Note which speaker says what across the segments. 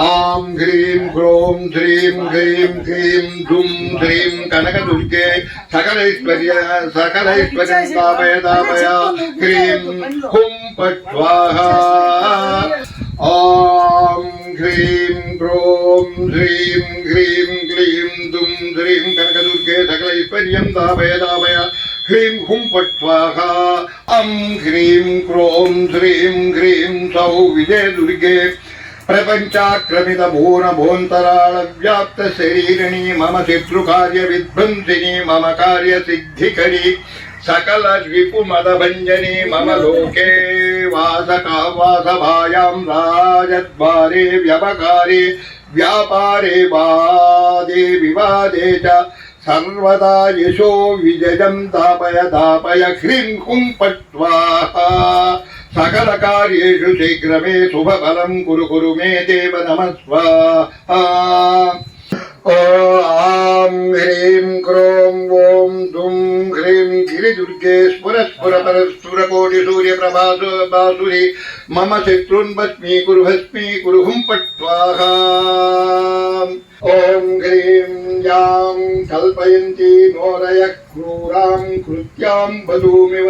Speaker 1: आं ह्रीं क्रों ध्रीं ह्रीं क्रीं धुं ध्रीं कनकदुर्गे सकलैश्वर्य सकलैश्वर्यं दापयादापय ह्रीं हुं पट्वाहा ॐ ह्रीं क्रों ह्रीं ह्रीं क्लीं दुं ध्रीं कनकदुर्गे सकलैश्वर्यं दापयदापय ह्रीं हुं पट्वाहा अं ह्रीं क्रों ह्रीं ह्रीं सौ विजयदुर्गे సౌ విజయదుర్గే ప్రపంచాక్రమిత భూన భోంతరాళ వ్యాప్త శరీరిణి మమ శత్రు కార్య విధ్వంసిని మమ కార్య సిద్ధికరి సకల రిపుమదభంజని మమ లోకే వాసక వాసభాయాం రాజద్వారే వ్యవకారే వ్యాపారే सकल कार्यु सकलकार्येषु शुभ फल कुरु कुरु मे देव नमस्व। ॐ ह्रीं क्रों ॐ दुं ह्रीं गिरिदुर्गे स्फुरस्फुरपरस्फुरकोटिसूर्यप्रभासुरि मम शत्रून् मम कुरु भस्मी कुरुहुं पट्वाहा ॐ ह्रीं यां कल्पयन्ती नोरयः क्रूरां कृत्यां वधूमिव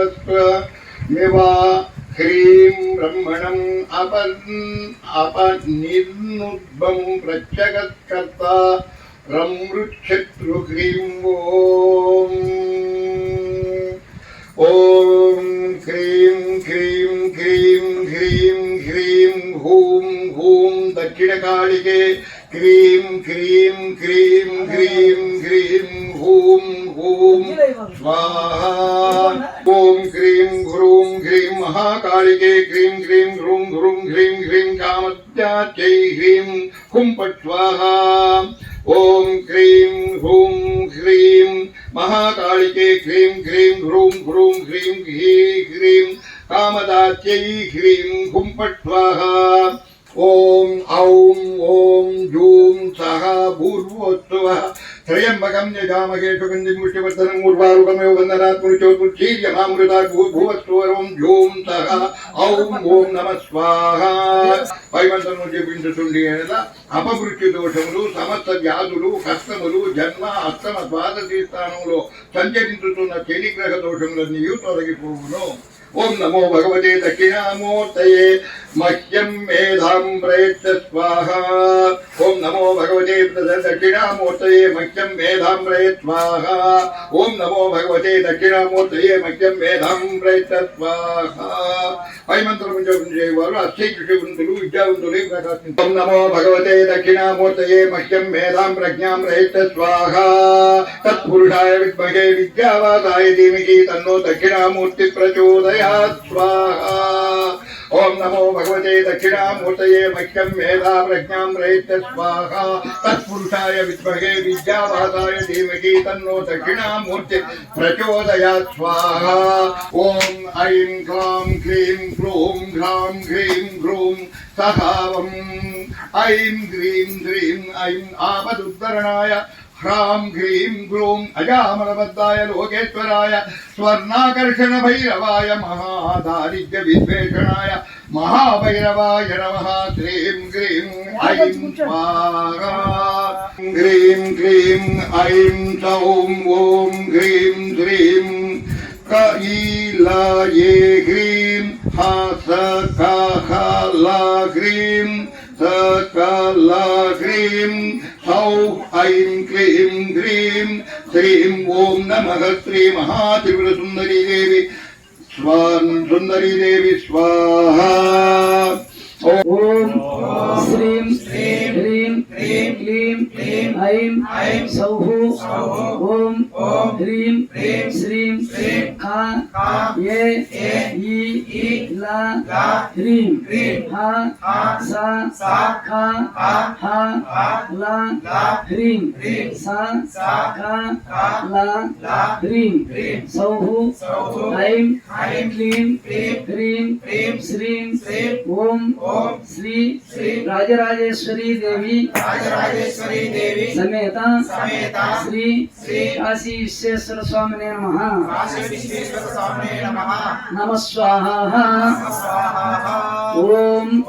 Speaker 1: ह्रीं ब्रह्मणम् अपन् अपनिर्नुद्भं प्रत्यगत्कर्ता रमृक्षत्रु ह्रीं ॐ ह्रीं ह्रीं ह्रीं ह्रीं ह्रीं हूँ हूँ दक्षिणकालिके ह्रीं ह्रीं ह्रीं ह्रीं ह्रीं हूँ हूँ। स्वाहा। ॐ ह्रीं ह्रूं महाकालिके क्रीं क्रीं ह्रूं ह्रूं ह्रीं ह्रीं कामत्याच्यै ह्रीं हुं स्वाहा ॐ क्रीं ह्रूं ह्रीं महाकालिके क्रीं क्रीं ह्रूं ह्रूं ह्रीं ह्रीं ह्रीं कामदात्यै ह्रीं हुं स्वाहा ॐ औं ॐ जूं सः पूर्वोत्सवः త్రయంబకం యజామహేషుకం జిముష్టివర్ధనం ఊర్వారుకమేవ వందనాత్మునిచోతుర్జీర్యమామృతాకు భూవత్వరం జోం సహ ఔం ఓం నమ స్వాహ వైమంతము చెప్పించుతుంది అనగా అపమృత్యు దోషములు సమస్త వ్యాధులు కష్టములు జన్మ అష్టమ ద్వాదశీ స్థానంలో సంచరించుతున్న శనిగ్రహ దోషములన్నీ తొలగిపోవును ओम नमो भगवते दक्षिणामूर्तये मह्यं मेधां प्रयच्छ स्वाहा। ओं नमो भगवते दक्षिणामूर्तये मह्यं मेधां प्रयच्छ स्वाहा। ओं नमो भगवते दक्षिणामूर्तये मह्यं मेधां प्रयच्छ स्वाहा। ऐ मंत्रपुञ्जपुञ्जैवारु अस्थैकृषिवन्तुलु विद्यावन्तुलु नमो भगवते दक्षिणामूर्तये मह्यं मेधां प्रज्ञां प्रयच्छ स्वाहा। तत्पुरुषाय विद्महे विद्यावादाय धीमहि तन्नो दक्षिणामूर्ति प्रचोदयात् ओम नमो भगवते दक्षिणामूर्तये मह्यं मेधा प्रज्ञां रेत्य स्वाहा तत्पुरुषाय विद्महे विद्यावासाय धीमहि तन्नो दक्षिणामूर्ति प्रचोदयात् स्वाहा ॐ ऐं क्लां क्लीं क्लूं घ्रां घ्रीं घ्रूं सहावम् ऐं ग्रीं ग्रीं ऐं
Speaker 2: आपदुद्धरणाय ஹ்ராம் ஹ்ரீம் குரூம் அஜாமலபத்தாய லோகேஸ்வராய ஸ்வர்ணாகர்ஷண பைரவாய மகாதாரித்ய வித்வேஷணாய மகாபைரவாய நம ஹ்ரீம் ஹ்ரீம் ஐம் ஹ்ரீம் ஹ்ரீம் ஐம் சௌம் ஓம் ஹ்ரீம் ஹ்ரீம் ஈலாயே ஹ்ரீம் ஹா ச கா ஹா லா ஹ்ரீம் ச கா லா
Speaker 3: ஹ்ரீம் हौं
Speaker 2: ऐं
Speaker 3: क्लीं
Speaker 2: ह्रीं श्रीं ॐ नमः श्री
Speaker 3: श्रीमहात्रिपुरसुन्दरी देवी स्वा सुन्दरी
Speaker 2: देवी स्वाहा।
Speaker 3: ॐ
Speaker 2: श्रीं ह्रीं ह्रीं
Speaker 3: क्लीं
Speaker 2: क्लीं ऐं
Speaker 3: ऐं
Speaker 2: सौः ॐ ह्रीं
Speaker 3: ह्रीं
Speaker 2: श्रीं
Speaker 3: श्रीं का
Speaker 2: ये
Speaker 3: ई
Speaker 2: ला ह्रीं
Speaker 3: ह्रीं
Speaker 2: हा सा
Speaker 3: सा
Speaker 2: का हा ह्रीं सा का ला ह्रीं सौः ऐं क्लीं ह्रीं श्रीं ॐ श्री राजराजेश्वरी देवी समेत श्री काशी विश्वेश्वर स्वामिने नमः
Speaker 3: नमः
Speaker 2: स्वाहा ॐ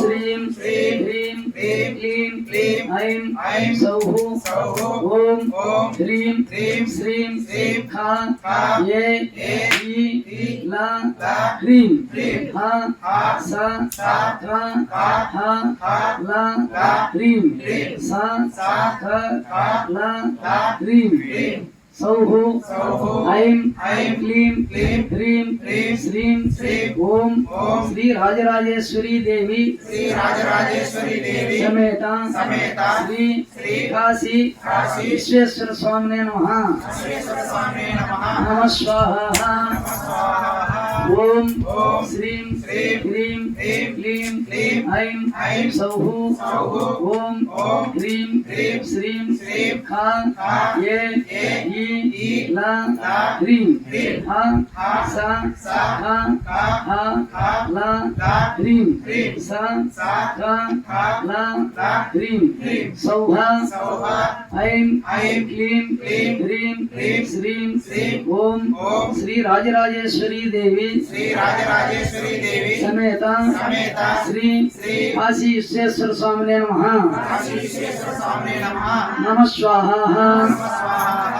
Speaker 2: श्रीं ह्रीं
Speaker 3: ह्लीं
Speaker 2: ह्लीं
Speaker 3: क्लीं
Speaker 2: ऐं
Speaker 3: ऐं
Speaker 2: सौः
Speaker 3: सौः
Speaker 2: ॐ
Speaker 3: ॐ
Speaker 2: ह्रीं
Speaker 3: ह्रीं
Speaker 2: श्रीं
Speaker 3: श्रीं
Speaker 2: खा
Speaker 3: खा
Speaker 2: ये
Speaker 3: ये
Speaker 2: ई
Speaker 3: ई
Speaker 2: ला
Speaker 3: ला
Speaker 2: ह्रीं
Speaker 3: ह्रीं
Speaker 2: हा
Speaker 3: हा
Speaker 2: सा
Speaker 3: सा
Speaker 2: खा
Speaker 3: खा
Speaker 2: हा
Speaker 3: हा
Speaker 2: ला
Speaker 3: ला
Speaker 2: ह्रीं
Speaker 3: ह्रीं
Speaker 2: सा
Speaker 3: सा
Speaker 2: खा
Speaker 3: खा
Speaker 2: ला
Speaker 3: ला
Speaker 2: ह्रीं
Speaker 3: ह्रीं
Speaker 2: सौः
Speaker 3: सौः
Speaker 2: ऐं क्लीं
Speaker 3: क्लीं
Speaker 2: ह्रीं
Speaker 3: ह्रीं
Speaker 2: श्रीं ॐ श्री राजराजेश्वरी देवी
Speaker 3: श्री राजराजेश्वरी देवी
Speaker 2: समेता
Speaker 3: समेता
Speaker 2: श्री
Speaker 3: श्री
Speaker 2: काशी विश्वेश्वर स्वामिने नमः। नमः स्वाहा। ఓం శ్రీం హ్రీం క్లీం ఐం సౌహు ఓం హ్రీం శ్రీం ఖా ఏ ఈ ह्रीं श्रीं राजराजेश्वरी देवी श्री राजराजेश्वरी देवी समेता समेता श्री श्री
Speaker 3: काशी विश्वेश्वर स्वामिने नमः स्वामिने
Speaker 2: नमः नमः
Speaker 3: स्वाहा
Speaker 1: स्वाहा।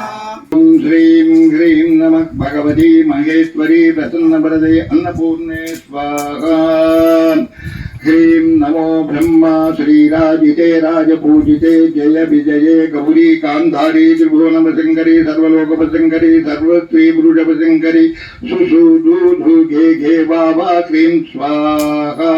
Speaker 1: श्रीं ह्रीं नमः भगवती महेश्वरी प्रसन्न प्रसन्नवरदे अन्नपूर्णे स्वाहा। ह्रीं नमो ब्रह्मा श्रीराजिते राजपूजिते जय विजये गौरी कान्धारी त्रिभुवनवशङ्करी सर्वलोकवशङ्करी पुरुषवशङ्करी सुसुदुधु घे गे वावा क्रीं स्वाहा।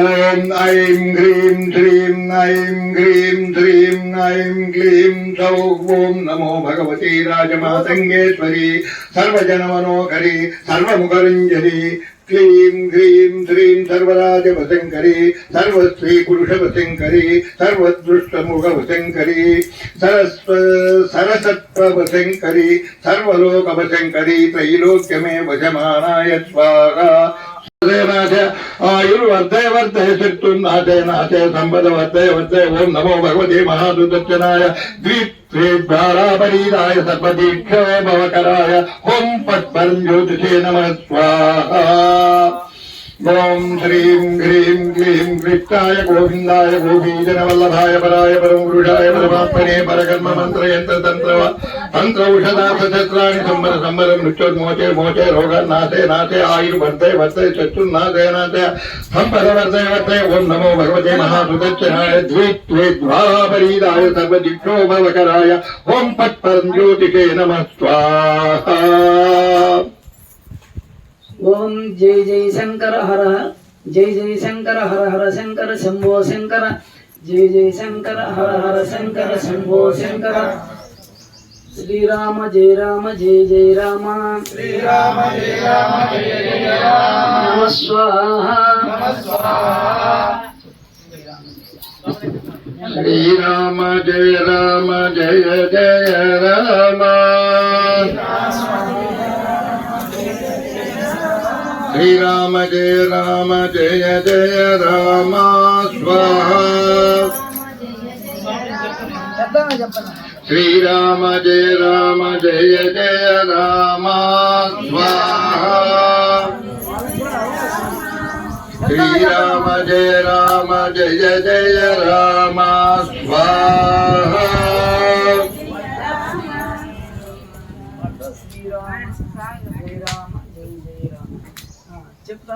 Speaker 1: ॐ ऐं ह्रीं श्रीं ऐं ह्रीं श्रीं ऐं क्लीं सौः ॐ नमो भगवती राजमातङ्गेश्वरी सर्वजनमनोहरी सर्वमुखरञ्जरी क्लीं ह्रीं श्रीं सर्वराजवशङ्करी सर्वस्त्री पुरुषवशङ्करी सर्वदृष्टमुखवशङ्करी सरस्व सरसत्त्ववशङ्करी सर्वलोकवशङ्करी त्रैलोक्यमे वशमानाय स्वाहा ఆయుర్వర్ధయ వర్ధయ శక్తుర్నాథే నాథే సంపద వర్ధయ వర్ధయ ఓం నమో భగవతే మహాదుదర్శనాయ ద్విత్రేభ్యారాపరీరాయ సర్వదీక్ష భవకరాయ ఓం పత్పరం జ్యోతిషే నమ స్వాహ ॐ श्रीं ह्रीं क्लीं कृष्णाय गोविन्दाय गोपीजनवल्लभाय पराय परमपुरुषाय परमात्मने परकर्म मन्त्रयन्त्र तन्त्र तन्त्र औषधार्थशस्त्राणि सम्बर सम्बर मृत्युर्मोचे मोचे रोगनाथे नाथे आयुर्वर्धय वर्धय चतुर्नाथय नाथय सम्पद वर्धय वर्धय ॐ नमो भगवते महासुदर्शनाय द्वित्वेद्वापरीदाय सर्वदिक्षो भवकराय ॐ पट्परं ज्योतिषे नमः स्वाहा
Speaker 2: ओम जय जय शंकर हर हर जय जय शंकर हर हर शंकर शंभो शंकर। जय जय शंकर हर हर शंकर शंभो शंकर। श्री राम जय राम जय जय
Speaker 3: राम। श्री राम जय राम
Speaker 2: जय जय
Speaker 3: राम। स्वाहा।
Speaker 1: श्री राम जय राम जय जय राम। జయ రామ జయ జయ రామ స్వాహ
Speaker 2: పెద్దగా చెప్పండి
Speaker 1: శ్రీరామ జయ రామ జయ జయ రామ స్వాహ శ్రీరామ జయ రామ జయ జయ రామ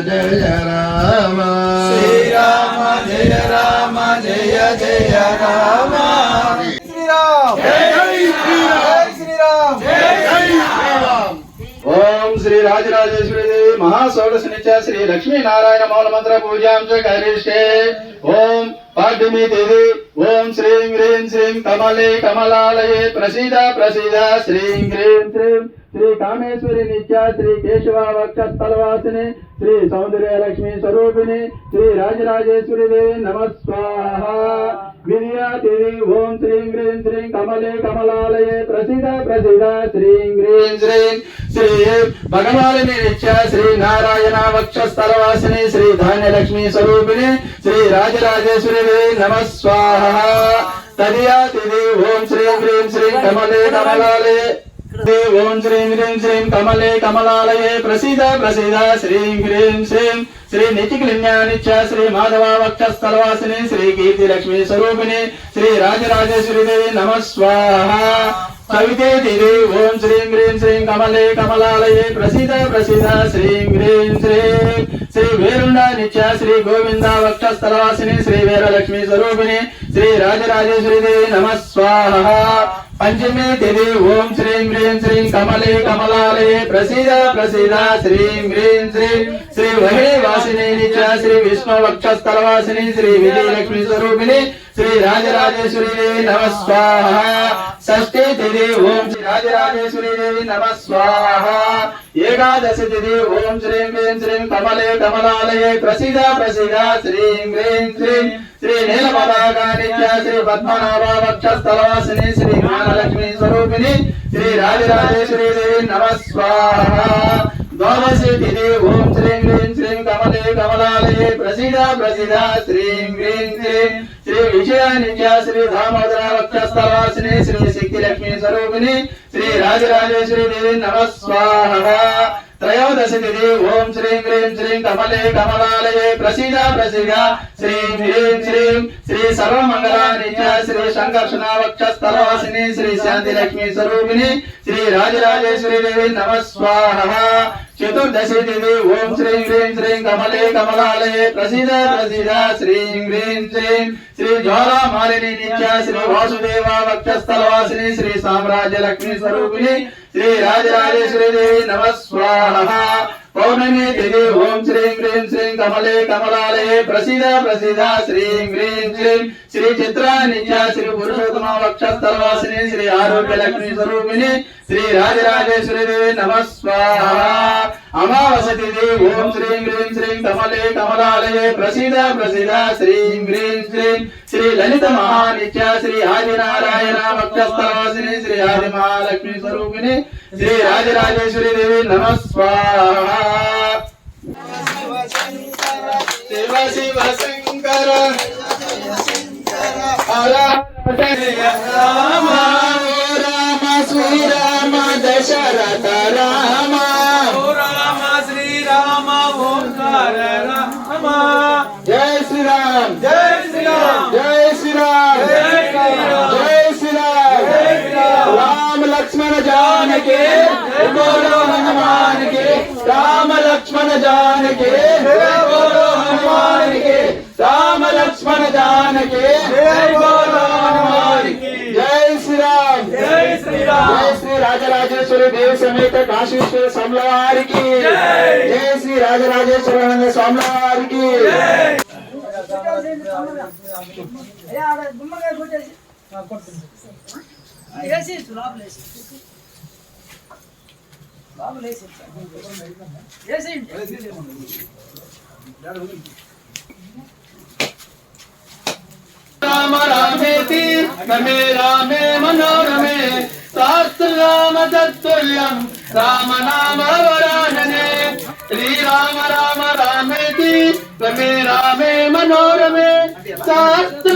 Speaker 1: జయ రామ
Speaker 3: శ్రీరామ జయ రామ జయ జయ రామ శ్రీరామ్
Speaker 1: జై శ్రీరామ్
Speaker 4: ఓం శ్రీ రాజరాజేశ్వరి దేవి మహాషోడశ నిత్య శ్రీ లక్ష్మీ నారాయణ మౌల మంత్ర పూజాం చ కరిష్యే ఓం పాడ్యమి దేవి ఓం శ్రీం హ్రీం శ్రీం కమలే కమలాలయే ప్రసీద ప్రసీద శ్రీం హ్రీం శ్రీం శ్రీ కామేశ్వరి నిత్య శ్రీ కేశవ వక్ష స్థలవాసిని శ్రీ సౌందర్య లక్ష్మి స్వరూపిణి శ్రీ రాజరాజేశ్వరి దేవి నమస్వాహ విద్యాదేవి ఓం శ్రీం గ్రీం శ్రీం కమలే కమలాలయే ప్రసిద్ధ ప్రసిద్ధ శ్రీం గ్రీం శ్రీం. శ్రీ భగవాని నిత్య శ్రీ నారాయణ వక్ష స్థలవాసిని శ్రీ ధాన్యలక్ష్మి స్వరూపిణి శ్రీ రాజరాజేశ్వరి దేవి నమస్వాహ తదియా తిది ఓం శ్రీం గ్రీం శ్రీం కమలే కమలాలయే. ఓం శ్రీం హ్రీం శ్రీం కమలే కమలాలయే ప్రసీద ప్రసీద శ్రీం హ్రీం శ్రీం శ్రీ నిత్యకలిన్యానిత్య శ్రీ మాధవ వక్షస్థలవాసిని శ్రీ కీర్తి లక్ష్మీ స్వరూపిణి శ్రీ రాజరాజేశ్వరి దేవి నమ స్వాహ. కవితే దేవి ఓం శ్రీం హ్రీం శ్రీం కమలే కమలాలయే ప్రసీద ప్రసీద శ్రీం హ్రీం శ్రీం శ్రీ వేరుండ నిత్య శ్రీ గోవింద వక్షస్థలవాసిని శ్రీ వీరలక్ష్మీ స్వరూపిణి శ్రీ రాజరాజేశ్వరి దేవి నమ స్వాహ. పంచమే తిథి ఓం శ్రీం హ్రీం శ్రీం కమలే కమలాలయే ప్రసీద ప్రసీద శ్రీం హ్రీం శ్రీం శ్రీ వహిణి వాసిని నిత్య శ్రీ విష్ణు వక్షస్థలవాసిని శ్రీ విజయలక్ష్మి స్వరూపిణి శ్రీ రాజరాజేశ్వరి నమ స్వాహ. షష్ఠీ తిథి ఓం శ్రీ రాజరాజేశ్వరి నమ స్వాహ. ఏకాదశి తిథి ఓం శ్రీం హ్రీం శ్రీం కమలే కమలాలయే ప్రసిద ప్రసిద శ్రీం హ్రీం శ్రీం శ్రీ నీలపదాకానిత్య శ్రీ పద్మనాభ వక్షస్థలవాసిని శ్రీ జ్ఞానలక్ష్మి స్వరూపిణి శ్రీ రాజరాజేశ్వరి నమ స్వాహ. ద్వాదశి తిథి ఓం శ్రీం హ్రీం శ్రీం కమలే కమలాలయే ప్రసీద ప్రసీద శ్రీం హ్రీం శ్రీం శ్రీ విజయ నిత్య శ్రీ దామోదర వక్షస్థలాసిని శ్రీ శక్తి లక్ష్మీ స్వరూపిణి శ్రీ రాజరాజేశ్వరి దేవి నమస్వాహ त्रयोदश तिथि ओम श्रीं क्रीं श्रीं कमले कमलालये प्रसीद प्रसीद श्रीं ह्रीं श्रीं श्री सर्वमङ्गलानि च श्री शङ्कर्षणावक्षस्थलवासिनी श्री शान्तिलक्ष्मी स्वरूपिणी श्री राजराजेश्वरी देवी नमः स्वाहा దేవి నమ స్వాహ చతుర్దశి తిథి ఓం శ్రీం హ్రీం శ్రీం కమలే కమలాలయే ప్రసీద ప్రసీద శ్రీం హ్రీం శ్రీం శ్రీ జ్వాలా మాలిని నిత్య శ్రీ వాసుదేవ వక్షస్థలవాసిని శ్రీ సామ్రాజ్య లక్ష్మి స్వరూపిణి శ్రీ పౌర్ణమి తిథి ఓం శ్రీం హ్రీం శ్రీం కమలే కమలాలయే ప్రసిద ప్రసిద శ్రీం హ్రీం శ్రీం శ్రీ చిత్ర నిత్య శ్రీ పురుషోత్తమ వక్షస్థలవాసిని శ్రీ ఆరోగ్య లక్ష్మి స్వరూపిణి శ్రీ రాజరాజేశ్వరి దేవి నమస్వాహ స్వాహ ఓం శ్రీం హ్రీం శ్రీం కమలే కమలాలయే ప్రసీద ప్రసీద శ్రీం హ్రీం శ్రీం శ్రీ లలిత మహానిత్య శ్రీ ఆదినారాయణ వక్షస్థలవాసిని శ్రీ ఆది మహాలక్ష్మి స్వరూపిణి శ్రీ రాజరాజేశ్వరి దేవి నమస్వాహ శివ శివ శంకర. హర రామ రామ
Speaker 3: लक्ष्मण
Speaker 4: जान के
Speaker 3: बोलो हनुमान
Speaker 4: के राम लक्ष्मण जान के बोलो हनुमान के राम लक्ष्मण जान के बोलो
Speaker 3: हनुमान जय श्री
Speaker 4: राम जय
Speaker 3: श्री राम
Speaker 4: जय श्री राजराजेश्वरी देव समेत काशीश्वर स्वामलवार की।
Speaker 3: जय।
Speaker 4: श्री राजराजेश्वर स्वामलवार की। ಕೊಡ್ತೀನಿ
Speaker 2: వేసి లోపల వేసి లోపల వేసి వేసేయండి
Speaker 4: రామ రామేతి రమే రామే మనోరమే శాస్త్ర రామ తత్తుల్యం రామ నామ వరాననే శ్రీరామ రామ రామేతి రమే రామే మనోరమే శాస్త్ర